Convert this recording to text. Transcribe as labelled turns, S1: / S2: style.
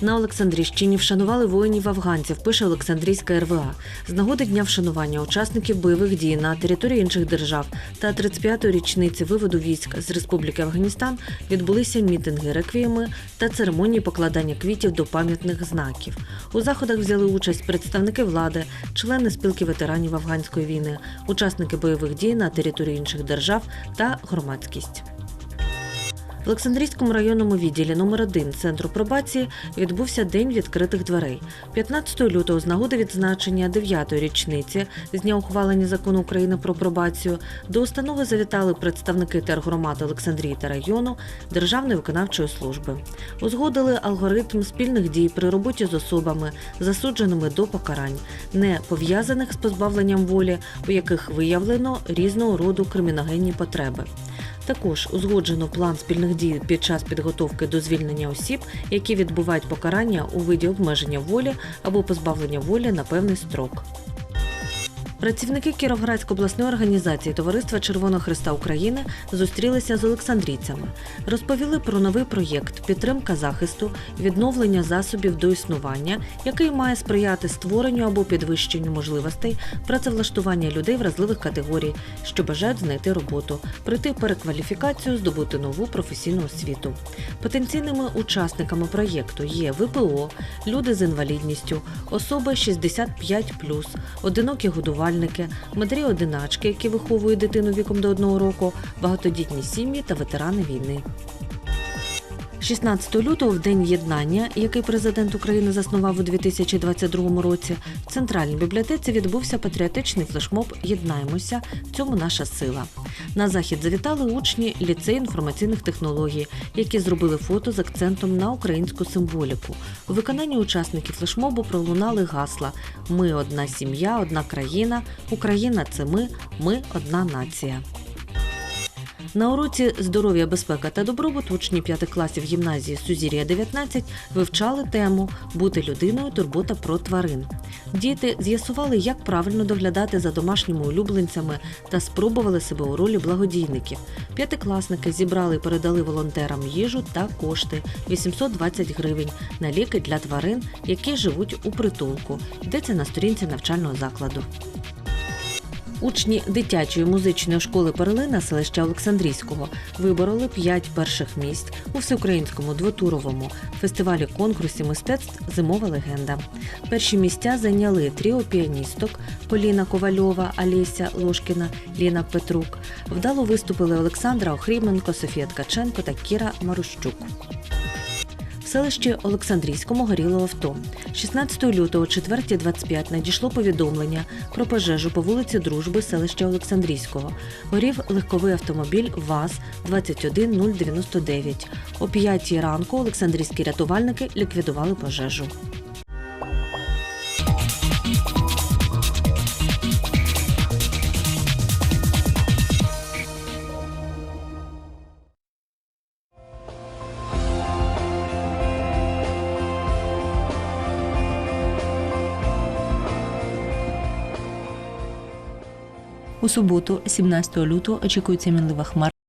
S1: На Олександрівщині вшанували воїнів афганців, пише Олександрійська РВА. З нагоди дня вшанування учасників бойових дій на території інших держав та 35-ї річниці виводу військ з Республіки Афганістан відбулися мітинги, реквієми та церемонії покладання квітів до пам'ятних знаків. У заходах взяли участь представники влади, члени спілки ветеранів афганської війни, учасники бойових дій на території інших держав та громадськість. В Олександрійському районному відділі номер 1 центру пробації відбувся день відкритих дверей. 15 лютого з нагоди відзначення 9-ї річниці з дня ухвалення закону України про пробацію до установи завітали представники тергромад Олександрії та району Державної виконавчої служби. Узгодили алгоритм спільних дій при роботі з особами, засудженими до покарань, не пов'язаних з позбавленням волі, у яких виявлено різного роду криміногенні потреби. Також узгоджено план спільних дій під час підготовки до звільнення осіб, які відбувають покарання у виді обмеження волі або позбавлення волі на певний строк. Працівники Кіровоградської обласної організації Товариства Червоного Христа України зустрілися з олександрійцями, розповіли про новий проєкт підтримка захисту, відновлення засобів до існування, який має сприяти створенню або підвищенню можливостей працевлаштування людей вразливих категорій, що бажають знайти роботу, пройти перекваліфікацію, здобути нову професійну освіту. Потенційними учасниками проєкту є ВПО, люди з інвалідністю, особи 65+, одинокі годувальники, матері-одиначки, які виховують дитину віком до одного року, багатодітні сім'ї та ветерани війни. 16 лютого, в день єднання, який президент України заснував у 2022 році, в центральній бібліотеці відбувся патріотичний флешмоб Єднаємося. В цьому наша сила. На захід завітали учні ліцею інформаційних технологій, які зробили фото з акцентом на українську символіку. У виконанні учасників флешмобу пролунали гасла: Ми одна сім'я, одна країна, Україна це ми, ми одна нація. На уроці здоров'я, безпека та добробут учні п'ятих класів гімназії Сузір'я 19 вивчали тему Бути людиною, турбота про тварин. Діти з'ясували, як правильно доглядати за домашніми улюбленцями та спробували себе у ролі благодійників. П'ятикласники зібрали і передали волонтерам їжу та кошти 820 гривень на ліки для тварин, які живуть у притулку. Йдеться на сторінці навчального закладу. Учні дитячої музичної школи Перлина селища Олександрійського вибороли п'ять перших місць у всеукраїнському двотуровому фестивалі конкурсі мистецтв Зимова легенда. Перші місця зайняли тріо піаністок Поліна Ковальова, Алєся Лошкіна, Ліна Петрук. Вдало виступили Олександра Охріменко, Софія Ткаченко та Кіра Марущук. Селищі Олександрійському горіло авто. 16 лютого, о 4.25 надійшло повідомлення про пожежу по вулиці Дружби селища Олександрійського. Горів легковий автомобіль ВАЗ 21099. О 5 ранку Олександрійські рятувальники ліквідували пожежу.
S2: У суботу, 17 лютого, очікується мінлива хмарність